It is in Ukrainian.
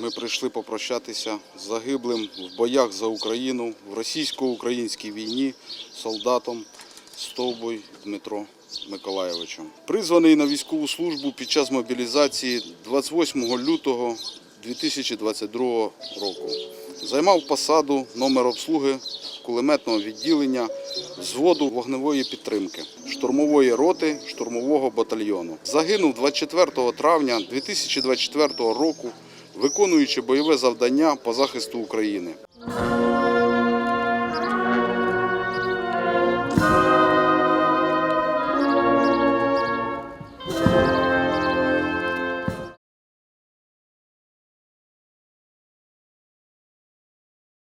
Ми прийшли попрощатися з загиблим в боях за Україну в російсько-українській війні солдатом Стовбой Дмитро Миколаєвичем. Призваний на військову службу під час мобілізації 28 лютого 2022 року. Займав посаду номер обслуги кулеметного відділення взводу вогневої підтримки штурмової роти штурмового батальйону. Загинув 24 травня 2024 року, виконуючи бойове завдання по захисту України.